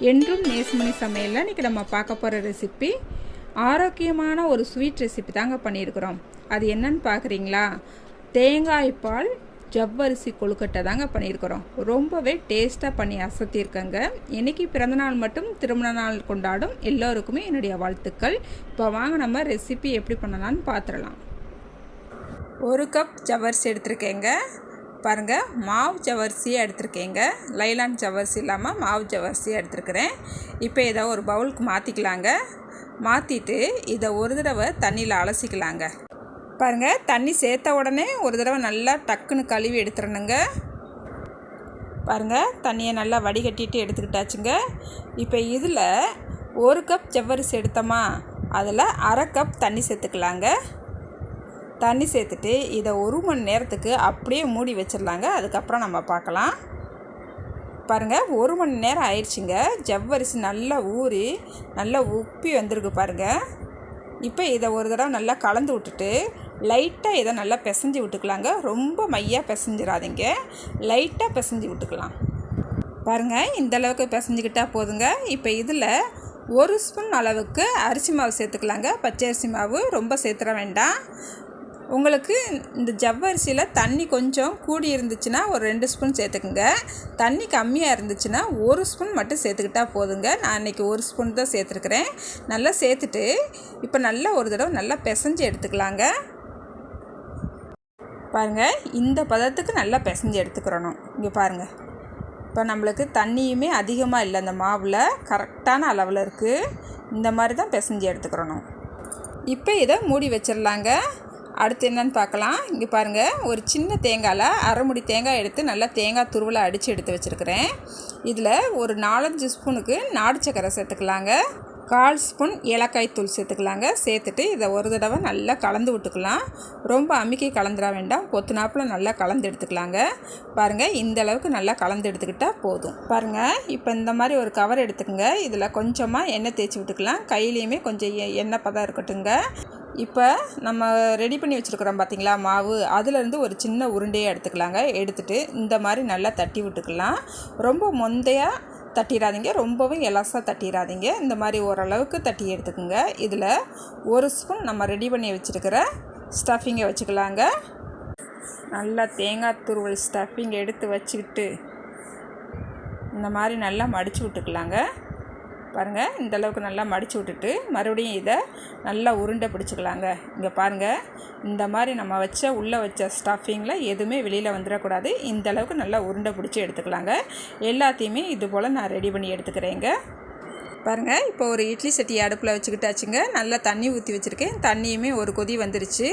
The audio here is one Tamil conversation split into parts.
என்றும் நேசமணி சமையலில் இன்றைக்கி நம்ம பார்க்க போகிற ரெசிபி ஆரோக்கியமான ஒரு ஸ்வீட் ரெசிபி தாங்க பண்ணியிருக்கிறோம். அது என்னன்னு பார்க்குறீங்களா? தேங்காய் பால் ஜவ்வரிசி கொழுக்கட்டை தாங்க பண்ணியிருக்கிறோம். ரொம்பவே டேஸ்ட்டாக பண்ணி அசத்தியிருக்கேங்க. இன்றைக்கி பிறந்தநாள் மட்டும் திருமண நாள் கொண்டாடும் எல்லோருக்குமே என்னுடைய வாழ்த்துக்கள். இப்போ வாங்க நம்ம ரெசிபி எப்படி பண்ணலான்னு பார்த்துடலாம். ஒரு கப் ஜவ்வரிசி எடுத்திருக்கேங்க. பாருங்கள் மாவு ஜவரிசியை எடுத்திருக்கேங்க. லைலான் ஜவ்வரிசி இல்லாமல் மாவு ஜவரிசியை எடுத்துருக்கிறேன். இப்போ இதை ஒரு பவுலுக்கு மாற்றிக்கலாங்க மாற்றிட்டு இதை ஒரு தடவை தண்ணியில் அலசிக்கலாங்க. பாருங்கள் தண்ணி சேர்த்த உடனே ஒரு தடவை நல்லா டக்குன்னு கழுவி எடுத்துடணுங்க. பாருங்கள் தண்ணியை நல்லா வடிகட்டிட்டு எடுத்துக்கிட்டாச்சுங்க. இப்போ இதில் ஒரு கப் ஜவ்வரிசி எடுத்தோமா? அதில் அரை கப் தண்ணி சேர்த்துக்கலாங்க. தண்ணி சேர்த்துட்டு இதை ஒரு மணி நேரத்துக்கு அப்படியே மூடி வச்சிடலாங்க. அதுக்கப்புறம் நம்ம பார்க்கலாம். பாருங்கள் ஒரு மணி நேரம் ஆயிடுச்சுங்க. ஜவ்வரிசி நல்லா ஊறி நல்லா உப்பி வந்திருக்கு பாருங்கள் இப்போ இதை ஒரு தடவை நல்லா கலந்து விட்டுட்டு லைட்டாக இதை நல்லா பிசைஞ்சு விட்டுக்கலாங்க. ரொம்ப மையாக பிசைஞ்சிடாதீங்க லைட்டாக பிசைஞ்சு விட்டுக்கலாம். பாருங்கள் இந்த அளவுக்கு பிசைஞ்சிக்கிட்டால் போதுங்க. இப்போ இதில் ஒரு ஸ்பூன் அளவுக்கு அரிசி மாவு சேர்த்துக்கலாங்க. பச்சை அரிசி மாவு ரொம்ப சேர்த்துற வேண்டாம். உங்களுக்கு இந்த ஜவ்வரிசியில் தண்ணி கொஞ்சம் கூடி இருந்துச்சுன்னா ஒரு ரெண்டு ஸ்பூன் சேர்த்துக்குங்க. தண்ணி கம்மியாக இருந்துச்சுன்னா ஒரு ஸ்பூன் மட்டும் சேர்த்துக்கிட்டா போதுங்க. நான் இன்றைக்கி ஒரு ஸ்பூன் தான் சேர்த்துருக்குறேன். நல்லா சேர்த்துட்டு இப்போ நல்லா ஒரு தடவை நல்லா பிசைஞ்சு எடுத்துக்கலாங்க. பாருங்கள் இந்த பதத்துக்கு நல்லா பிசைஞ்சு எடுத்துக்கிறணும். இங்கே பாருங்கள் இப்போ நம்மளுக்கு தண்ணியுமே அதிகமாக இல்லை அந்த மாவில். கரெக்டான அளவில் இருக்குது இந்த மாதிரி தான் பிசைஞ்சு எடுத்துக்கிறணும். இப்போ இதை மூடி வச்சிடலாங்க. அடுத்து என்னென்னு பார்க்கலாம். இங்கே பாருங்கள் ஒரு சின்ன தேங்காயில் அரை முடி தேங்காய் எடுத்து நல்லா தேங்காய் துருவலை அடித்து எடுத்து வச்சுருக்கிறேன். இதில் ஒரு நாலஞ்சு ஸ்பூனுக்கு நாடு சக்கரை சேர்த்துக்கலாங்க. கால் ஸ்பூன் ஏலக்காய் தூள் சேர்த்துக்கலாங்க. சேர்த்துட்டு இதை ஒரு தடவை நல்லா கலந்து விட்டுக்கலாம். ரொம்ப அமுக்கி கலந்துட வேண்டாம். கொத்து நாப்பில் நல்லா கலந்து எடுத்துக்கலாங்க. பாருங்கள் இந்த அளவுக்கு நல்லா கலந்து எடுத்துக்கிட்டால் போதும். பாருங்கள் இப்போ இந்த மாதிரி ஒரு கவர் எடுத்துக்கோங்க. இதில் கொஞ்சமாக எண்ணெய் தேய்ச்சி விட்டுக்கலாம். கையிலையுமே கொஞ்சம் எண்ணெய் பதம் இருக்கட்டுங்க இப்போ நம்ம ரெடி பண்ணி வச்சுருக்குறோம் பார்த்திங்களா? மாவு. அதுலேருந்து ஒரு சின்ன உருண்டையை எடுத்துக்கலாங்க. எடுத்துகிட்டு இந்த மாதிரி நல்லா தட்டி விட்டுக்கலாம். ரொம்ப மொந்தையாக தட்டிடாதீங்க ரொம்பவும் எலாசாக தட்டிடாதீங்க இந்த மாதிரி ஓரளவுக்கு தட்டி எடுத்துக்கோங்க. இதில் ஒரு ஸ்பூன் நம்ம ரெடி பண்ணி வச்சுருக்கிற ஸ்டஃபிங்கை வச்சுக்கலாங்க. நல்லா தேங்காய் துருவல் ஸ்டஃபிங் எடுத்து வச்சுக்கிட்டு இந்த மாதிரி நல்லா மடித்து விட்டுக்கலாங்க. பாருங்கள் இந்தளவுக்கு நல்லா மடித்து விட்டுட்டு மறுபடியும் இதை நல்லா உருண்டை பிடிச்சிக்கலாங்க. இங்கே பாருங்கள் இந்த மாதிரி நம்ம வச்ச உள்ளே வச்ச ஸ்டஃபிங்கில் எதுவுமே வெளியில் வந்துடக்கூடாது. இந்தளவுக்கு நல்லா உருண்டை பிடிச்சி எடுத்துக்கலாங்க. எல்லாத்தையுமே இது போல் நான் ரெடி பண்ணி எடுத்துக்கிறேங்க. பாருங்கள் இப்போ ஒரு இட்லி சட்டி அடுப்பில் வச்சுக்கிட்டாச்சுங்க. நல்லா தண்ணி ஊற்றி வச்சுருக்கேன். தண்ணியுமே ஒரு கொதி வந்துருச்சு.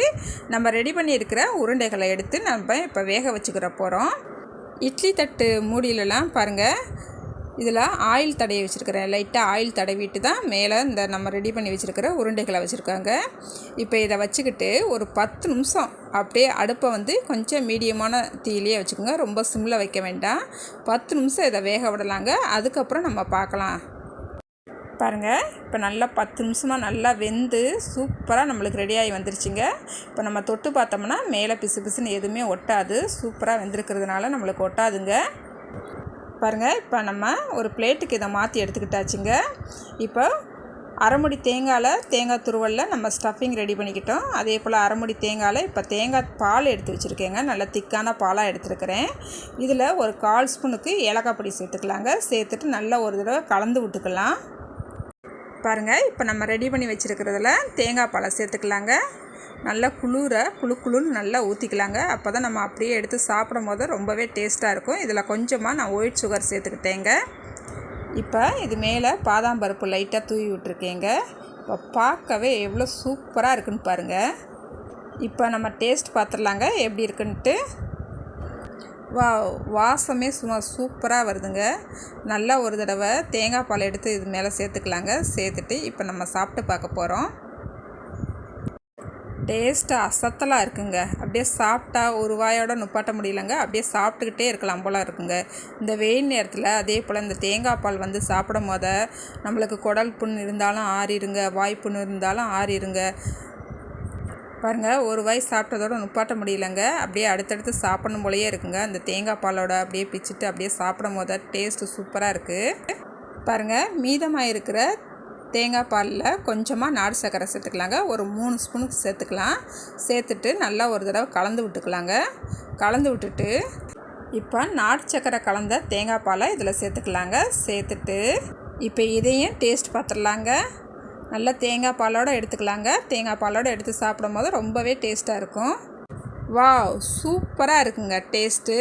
நம்ம ரெடி பண்ணியிருக்கிற உருண்டைகளை எடுத்து நம்ம இப்போ வேக வச்சுக்கிற போகிறோம் இட்லி தட்டு மூடியிலலாம் பாருங்கள் இதில் ஆயில் தடவி வச்சுருக்கிறேன் லைட்டாக ஆயில் தடவிட்டு தான் மேலே இந்த நம்ம ரெடி பண்ணி வச்சுருக்கிற உருண்டைகளை வச்சுருக்காங்க. இப்போ இதை வச்சுக்கிட்டு ஒரு பத்து நிமிஷம் அப்படியே அடுப்பை வந்து கொஞ்சம் மீடியமான தீயிலேயே வச்சுக்கோங்க. ரொம்ப சிம்மில் வைக்க வேண்டாம். பத்து நிமிஷம் இதை வேக விடலாங்க. அதுக்கப்புறம் நம்ம பார்க்கலாம். பாருங்கள் இப்போ நல்லா பத்து நிமிஷமாக நல்லா வெந்து சூப்பராக நம்மளுக்கு ரெடியாகி வந்துருச்சுங்க. இப்போ நம்ம தொட்டு பார்த்தோம்னா மேலே பிசு பிசுன்னு எதுவுமே ஒட்டாது. சூப்பராக வெந்திருக்கிறதுனால நம்மளுக்கு ஒட்டாதுங்க. பாருங்கள் இப்போ நம்ம ஒரு பிளேட்டுக்கு இதை மாற்றி எடுத்துக்கிட்டாச்சுங்க. இப்போ அரைமுடி தேங்காயில் தேங்காய் துருவலில் நம்ம ஸ்டஃபிங் ரெடி பண்ணிக்கிட்டோம். அதே போல் அரைமுடி தேங்காயில் இப்போ தேங்காய் பால் எடுத்து வச்சுருக்கேங்க. நல்ல திக்கான பாலாக எடுத்துருக்கிறேன். இதில் ஒரு கால் ஸ்பூனுக்கு ஏலக்காய் பொடி சேர்த்துக்கலாங்க. சேர்த்துட்டு நல்லா ஒரு தடவை கலந்து விட்டுக்கலாம். பாருங்கள் இப்போ நம்ம ரெடி பண்ணி வச்சுருக்கிறதுல தேங்காய் பாலை சேர்த்துக்கலாங்க. நல்லா குளிர குழு குழுன்னு நல்லா ஊற்றிக்கலாங்க அப்போ தான் நம்ம அப்படியே எடுத்து சாப்பிடும் போது ரொம்பவே டேஸ்ட்டாக இருக்கும். இதில் கொஞ்சமாக நான் ஒயிட் சுகர் சேர்த்துக்கிட்டேங்க. இப்போ இது மேலே பாதாம் பருப்பு லைட்டாக தூவி விட்ருக்கேங்க இப்போ பார்க்கவே எவ்வளோ சூப்பராக இருக்குன்னு பாருங்கள் இப்போ நம்ம டேஸ்ட் பார்த்துடலாங்க எப்படி இருக்குன்ட்டு. வா வாசமே சும்மா சூப்பராக வருதுங்க. நல்லா ஒரு தடவை தேங்காய் பால் எடுத்து இது மேலே சேர்த்துக்கலாங்க. சேர்த்துட்டு இப்போ நம்ம சாப்பிட்டு பார்க்க போகிறோம் டேஸ்ட்டு அசத்தலாக இருக்குங்க. அப்படியே சாப்பிட்டா ஒரு வாயோட நுப்பாட்ட முடியலங்க. அப்படியே சாப்பிட்டுக்கிட்டே இருக்கலாம் போல் இருக்குங்க. இந்த வெயில் நேரத்தில் அதே போல் இந்த தேங்காய் பால் வந்து சாப்பிடும் போத நம்மளுக்கு குடல் புண் இருந்தாலும் ஆறிடுங்க வாய்ப்புண் இருந்தாலும் ஆறிடுங்க பாருங்கள் ஒரு வாய் சாப்பிட்டதோட நுப்பாட்ட முடியலங்க. அப்படியே அடுத்தடுத்து சாப்பிடணும் போலயே இருக்குங்க. அந்த தேங்காய் பாலோட அப்படியே பிச்சுட்டு அப்படியே சாப்பிடும் போத டேஸ்ட்டு சூப்பராக இருக்குது பாருங்கள் மீதமாக இருக்கிற தேங்காய் பாலில் கொஞ்சமாக நாடு சர்க்கரை சேர்த்துக்கலாங்க. ஒரு மூணு ஸ்பூனுக்கு சேர்த்துக்கலாம். சேர்த்துட்டு நல்லா ஒரு தடவை கலந்து விட்டுக்கலாங்க. கலந்து விட்டுட்டு இப்போ நாட்டு சர்க்கரை கலந்த தேங்காய் பாலை இதில் சேர்த்துக்கலாங்க. சேர்த்துட்டு இப்போ இதையும் டேஸ்ட் பார்த்துடலாங்க. நல்லா தேங்காய் பாலோடு எடுத்துக்கலாங்க. தேங்காய் பாலோடு எடுத்து சாப்பிடும்போது ரொம்பவே டேஸ்ட்டாக இருக்கும். வாவ் சூப்பராக இருக்குங்க டேஸ்ட்டு.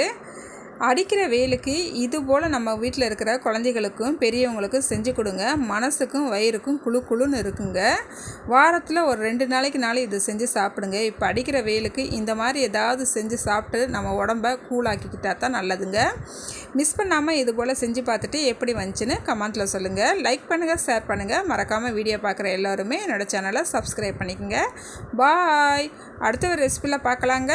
அடிக்கிற வெயிலுக்கு இது போல் நம்ம வீட்டில் இருக்கிற குழந்தைகளுக்கும் பெரியவங்களுக்கும் செஞ்சு கொடுங்க. மனசுக்கும் வயிறுக்கும் குழு குழுன்னு இருக்குங்க. வாரத்தில் ஒரு ரெண்டு நாளைக்கு நாளை இது செஞ்சு சாப்பிடுங்க. இப்போ அடிக்கிற வெயிலுக்கு இந்த மாதிரி ஏதாவது செஞ்சு சாப்பிட்டு நம்ம உடம்ப கூலாக்கிக்கிட்டா தான் நல்லதுங்க. மிஸ் பண்ணாமல் இது போல் செஞ்சு பார்த்துட்டு எப்படி வந்துச்சுன்னு கமெண்ட்டில் சொல்லுங்கள் லைக் பண்ணுங்கள் ஷேர் பண்ணுங்கள் மறக்காமல் வீடியோ பார்க்குற எல்லோருமே என்னோடய சேனலை சப்ஸ்கிரைப் பண்ணிக்கோங்க. பாய் அடுத்த ஒரு ரெசிபியில் பார்க்கலாங்க.